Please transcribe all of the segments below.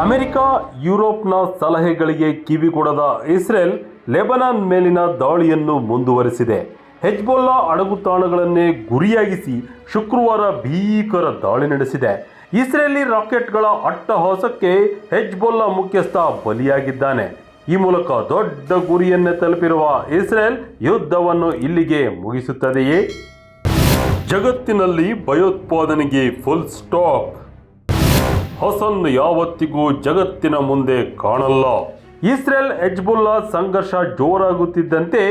America, ಯುರೋಪ್ನ ಸಲಹೆಗಳಿಗೆ ಕಿವಿಗೊಡದ ಇಸ್ರೇಲ್ ಲೆಬನಾನ್ ಮೇಲಿನ ದಾಳಿಯನ್ನು ಮುಂದುವರೆಸಿದೆ. ಹೆಜ್ಬೊಲ್ಲಾ ಅಡಗುತಾಣಗಳನ್ನೇ ಗುರಿಯಾಗಿಸಿ ಶುಕ್ರವಾರ ಭೀಕರ ದಾಳಿ ನಡೆಸಿದೆ. ಇಸ್ರೇಲಿ ರಾಕೆಟ್ಗಳ ಅಟ್ಟಹಾಸಕ್ಕೆ ಹೆಜ್ಬೊಲ್ಲಾ ಮುಖ್ಯಸ್ಥ ಬಲಿಯಾಗಿದ್ದಾನೆ. ಈ ಮೂಲಕ ದೊಡ್ಡ ಗುರಿಯನ್ನೇ ತಲುಪಿರುವ ಇಸ್ರೇಲ್ ಯುದ್ಧವನ್ನು ಇಲ್ಲಿಗೆ ಮುಗಿಸುತ್ತದೆಯೇ? ಜಗತ್ತಿನಲ್ಲಿ ಭಯೋತ್ಪಾದನೆಗೆ ಫುಲ್ ಸ್ಟಾಪ್ ಹಸನ್ ಯಾವತ್ತಿಗೂ ಜಗತ್ತಿನ ಮುಂದೆ ಕಾಣಲ್ಲ. ಇಸ್ರೇಲ್ ಹೆಜ್ಬುಲ್ಲಾ ಸಂಘರ್ಷ ಜೋರಾಗುತ್ತಿದ್ದಂತೆ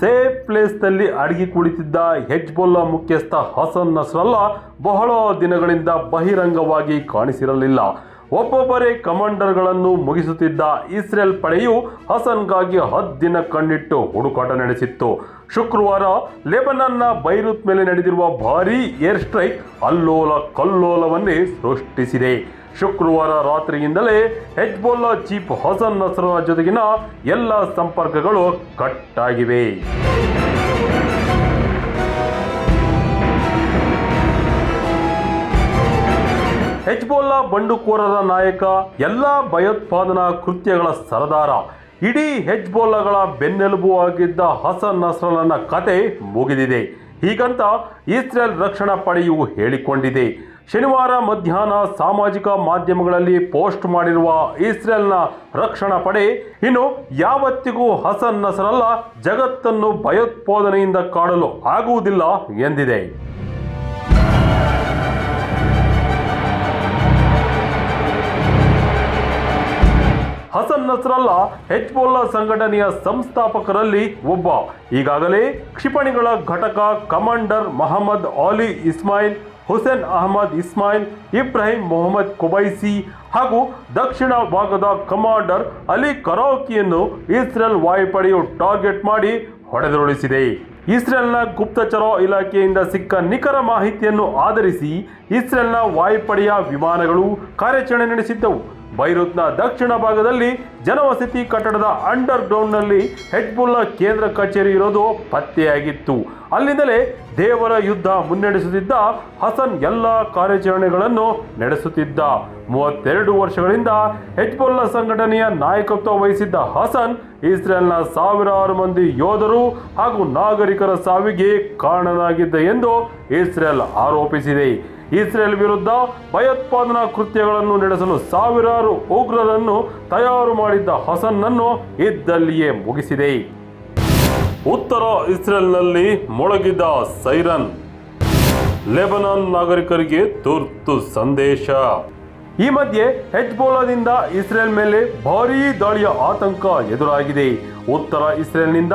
ಸೇಫ್ ಪ್ಲೇಸ್ನಲ್ಲಿ ಅಡಗಿ ಕುಳಿತಿದ್ದ ಹೆಜ್ಬುಲ್ಲಾ ಮುಖ್ಯಸ್ಥ ಹಸನ್ ನಸ್ರಲ್ಲ ಬಹಳ ದಿನಗಳಿಂದ ಬಹಿರಂಗವಾಗಿ ಕಾಣಿಸಿರಲಿಲ್ಲ. ಒಬ್ಬೊಬ್ಬರೇ ಕಮಾಂಡರ್ಗಳನ್ನು ಮುಗಿಸುತ್ತಿದ್ದ ಇಸ್ರೇಲ್ ಪಡೆಯು ಹಸನ್ಗಾಗಿ ಹದ್ದಿನ ಕಣ್ಣಿಟ್ಟು ಹುಡುಕಾಟ ನಡೆಸಿತ್ತು. ಶುಕ್ರವಾರ ಲೆಬನಾನ್ನ ಬೈರುತ್ ಮೇಲೆ ನಡೆದಿರುವ ಭಾರೀ ಏರ್ ಸ್ಟ್ರೈಕ್ ಅಲ್ಲೋಲ ಕಲ್ಲೋಲವನ್ನೇ ಸೃಷ್ಟಿಸಿದೆ. ಶುಕ್ರವಾರ ರಾತ್ರಿಯಿಂದಲೇ ಹೆಜ್ಬೋಲ್ಲಾ ಚೀಫ್ ಹಸನ್ ನಸರ ಜೊತೆಗಿನ ಎಲ್ಲ ಸಂಪರ್ಕಗಳು ಕಟ್ ಹೆಜ್ಬೊಲ್ಲಾ ಬಂಡುಕೋರರ ನಾಯಕ, ಎಲ್ಲ ಭಯೋತ್ಪಾದನಾ ಕೃತ್ಯಗಳ ಸರದಾರ. ಇಡೀ ಹೆಜ್ಬೋಲ್ಲಾಗಳ ಬೆನ್ನೆಲುಬು ಆಗಿದ್ದ ಹಸನ್ ನಸ್ರಲನ ಕತೆ ಮುಗಿದಿದೆ. ಹೀಗಂತ ಇಸ್ರೇಲ್ ರಕ್ಷಣಾ ಪಡೆಯು ಹೇಳಿಕೊಂಡಿದೆ. ಶನಿವಾರ ಮಧ್ಯಾಹ್ನ ಸಾಮಾಜಿಕ ಮಾಧ್ಯಮಗಳಲ್ಲಿ ಪೋಸ್ಟ್ ಮಾಡಿರುವ ಇಸ್ರೇಲ್ನ ರಕ್ಷಣಾ ಪಡೆ, ಇನ್ನು ಯಾವತ್ತಿಗೂ ಹಸನ್ ನಸರಲ್ಲ, ಜಗತ್ತನ್ನು ಭಯೋತ್ಪಾದನೆಯಿಂದ ಕಾಡಲು ಆಗುವುದಿಲ್ಲ ಎಂದಿದೆ. ಹಸನ್ ನಸ್ರಲ್ಲ ಸಂಘಟನೆಯ ಸಂಸ್ಥಾಪಕರಲ್ಲಿ ಒಬ್ಬ. ಈಗಾಗಲೇ ಕ್ಷಿಪಣಿಗಳ ಘಟಕ commander Mohammed Ali Ismail, Hussein Ahmed Ismail, Ibrahim Mohammed Kubaisi ಹಾಗೂ ದಕ್ಷಿಣ ಭಾಗದ ಕಮಾಂಡರ್ ಅಲಿ ಕರೋಕಿಯನ್ನು ಇಸ್ರೇಲ್ ವಾಯುಪಡೆಯು ಟಾರ್ಗೆಟ್ ಮಾಡಿ ಹೊಡೆದುರುಳಿಸಿದೆ. ಇಸ್ರೇಲ್ನ ಗುಪ್ತಚರ ಇಲಾಖೆಯಿಂದ ಸಿಕ್ಕ ನಿಖರ ಮಾಹಿತಿಯನ್ನು ಆಧರಿಸಿ ಇಸ್ರೇಲ್ನ ವಾಯುಪಡೆಯ ವಿಮಾನಗಳು ಕಾರ್ಯಾಚರಣೆ ನಡೆಸಿದ್ದವು. ಬೈರುತ್ನ ದಕ್ಷಿಣ ಭಾಗದಲ್ಲಿ ಜನವಸತಿ ಕಟ್ಟಡದ ಅಂಡರ್ ಗ್ರೌಂಡ್ನಲ್ಲಿ ಹೆಡ್ಬುಲ್ನ ಕೇಂದ್ರ ಕಚೇರಿ ಇರೋದು ಪತ್ತೆಯಾಗಿತ್ತು. ಅಲ್ಲಿಂದಲೇ ದೇವರ ಯುದ್ಧ ಮುನ್ನಡೆಸುತ್ತಿದ್ದ ಹಸನ್ ಎಲ್ಲ ಕಾರ್ಯಾಚರಣೆಗಳನ್ನು ನಡೆಸುತ್ತಿದ್ದ. ಮೂವತ್ತೆರಡು ವರ್ಷಗಳಿಂದ ಹೆಜ್ಬುಲ್ಲಾ ಸಂಘಟನೆಯ ನಾಯಕತ್ವ ವಹಿಸಿದ್ದ ಹಸನ್, ಇಸ್ರೇಲ್ನ ಸಾವಿರಾರು ಮಂದಿ ಯೋಧರು ಹಾಗೂ ನಾಗರಿಕರ ಸಾವಿಗೆ ಕಾರಣನಾಗಿದ್ದ ಎಂದು ಇಸ್ರೇಲ್ ಆರೋಪಿಸಿದೆ. ಇಸ್ರೇಲ್ ವಿರುದ್ಧ ಭಯೋತ್ಪಾದನಾ ಕೃತ್ಯಗಳನ್ನು ನಡೆಸಲು ಸಾವಿರಾರು ಉಗ್ರರನ್ನು ತಯಾರು ಮಾಡಿದ್ದ ಹಸನ್ನನ್ನು ಇದ್ದಲ್ಲಿಯೇ ಮುಗಿಸಿದೆ. ಉತ್ತರ ಇಸ್ರೇಲ್ನಲ್ಲಿ ಮೊಳಗಿದ ಸೈರನ್. ಲೆಬನಾನ್ ನಾಗರಿಕರಿಗೆ ತುರ್ತು ಸಂದೇಶ. ಈ ಮಧ್ಯೆ ಹೆಜ್ಬೋಲಾದಿಂದ ಇಸ್ರೇಲ್ ಮೇಲೆ ಭಾರೀ ದಾಳಿಯ ಆತಂಕ ಎದುರಾಗಿದೆ. ಉತ್ತರ ಇಸ್ರೇಲ್ನಿಂದ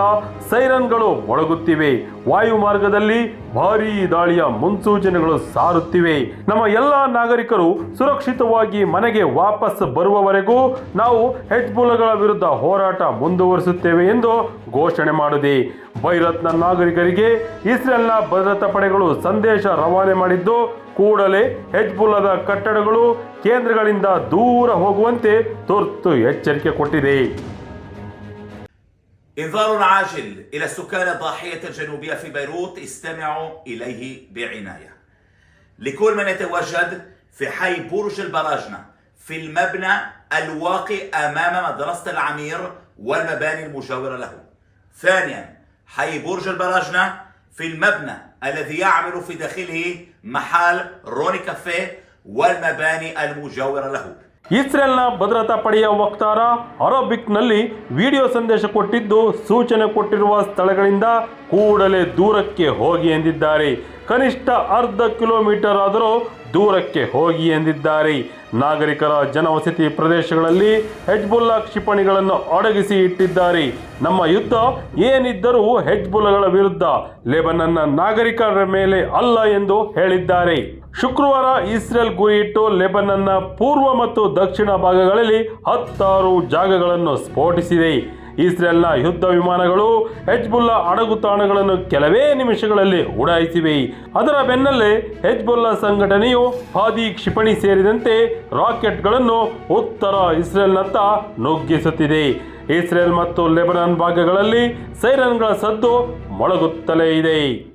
ಸೈರನ್ಗಳು ಮೊಳಗುತ್ತಿವೆ. ವಾಯು ಮಾರ್ಗದಲ್ಲಿ ಭಾರೀ ದಾಳಿಯ ಮುನ್ಸೂಚನೆಗಳು ಸಾರುತ್ತಿವೆ. ನಮ್ಮ ಎಲ್ಲ ನಾಗರಿಕರು ಸುರಕ್ಷಿತವಾಗಿ ಮನೆಗೆ ವಾಪಸ್ ಬರುವವರೆಗೂ ನಾವು ಹೆಜ್ಬುಲಗಳ ವಿರುದ್ಧ ಹೋರಾಟ ಮುಂದುವರಿಸುತ್ತೇವೆ ಎಂದು ಘೋಷಣೆ ಮಾಡಿದೆ. ಬೈರತ್ನ ನಾಗರಿಕರಿಗೆ ಇಸ್ರೇಲ್ನ ಭದ್ರತಾ ಪಡೆಗಳು ಸಂದೇಶ ರವಾನೆ ಮಾಡಿದ್ದು, ಕೂಡಲೇ ಹೆಜ್ಬುಲ್ಲದ ಕಟ್ಟಡಗಳು ಕೇಂದ್ರಗಳಿಂದ ದೂರ ಹೋಗುವಂತೆ ತುರ್ತು ಎಚ್ಚರಿಕೆ ಕೊಟ್ಟಿದೆ. إنذار عاجل إلى السكان الضاحية الجنوبية في بيروت استمعوا إليه بعناية. لكل من يتواجد في حي برج البراجنة في المبنى الواقع أمام مدرسة العمير والمباني المجاورة له. ثانيا حي برج البراجنة في المبنى الذي يعمل في داخله محل روني كافيه والمباني المجاورة له. ಇಸ್ರೇಲ್ನ ಭದ್ರತಾ ಪಡೆಯ ವಕ್ತಾರ ಅರಬಿಕ್ನಲ್ಲಿ ವಿಡಿಯೋ ಸಂದೇಶ ಕೊಟ್ಟಿದ್ದು, ಸೂಚನೆ ಕೊಟ್ಟಿರುವ ಸ್ಥಳಗಳಿಂದ ಕೂಡಲೇ ದೂರಕ್ಕೆ ಹೋಗಿ ಎಂದಿದ್ದಾರೆ. ಕನಿಷ್ಠ ಅರ್ಧ ಕಿಲೋಮೀಟರ್ ಆದರೂ ದೂರಕ್ಕೆ ಹೋಗಿ ಎಂದಿದ್ದಾರೆ. ನಾಗರಿಕರ ಜನವಸತಿ ಪ್ರದೇಶಗಳಲ್ಲಿ ಹೆಜ್ಬುಲ್ಲಾ ಕ್ಷಿಪಣಿಗಳನ್ನು ಅಡಗಿಸಿ ಇಟ್ಟಿದ್ದಾರೆ. ನಮ್ಮ ಯುದ್ಧ ಏನಿದ್ದರೂ ಹೆಜ್ಬುಲ್ಲಗಳ ವಿರುದ್ಧ ಲೆಬನನ್ನ ನಾಗರಿಕರ ಮೇಲೆ ಅಲ್ಲ ಎಂದು ಹೇಳಿದ್ದಾರೆ. ಶುಕ್ರವಾರ ಇಸ್ರೇಲ್ ಗುರಿಯಿಟ್ಟು ಲೆಬನನ್ನ ಪೂರ್ವ ಮತ್ತು ದಕ್ಷಿಣ ಭಾಗಗಳಲ್ಲಿ ಹತ್ತಾರು ಜಾಗಗಳನ್ನು ಸ್ಫೋಟಿಸಿದೆ. ಇಸ್ರೇಲ್ನ ಯುದ್ಧ ವಿಮಾನಗಳು ಹೆಜ್ಬುಲ್ಲಾ ಅಡಗುತಾಣಗಳನ್ನು ಕೆಲವೇ ನಿಮಿಷಗಳಲ್ಲಿ ಉಡಾಯಿಸಿವೆ. ಅದರ ಬೆನ್ನಲ್ಲೇ ಹೆಜ್ಬುಲ್ಲಾ ಸಂಘಟನೆಯು ಹಾದಿ ಕ್ಷಿಪಣಿ ಸೇರಿದಂತೆ ರಾಕೆಟ್ಗಳನ್ನು ಉತ್ತರ ಇಸ್ರೇಲ್ನತ್ತ ನುಗ್ಗಿಸುತ್ತಿದೆ. ಇಸ್ರೇಲ್ ಮತ್ತು ಲೆಬನಾನ್ ಭಾಗಗಳಲ್ಲಿ ಸೈರನ್ಗಳ ಸದ್ದು ಮೊಳಗುತ್ತಲೇ ಇದೆ.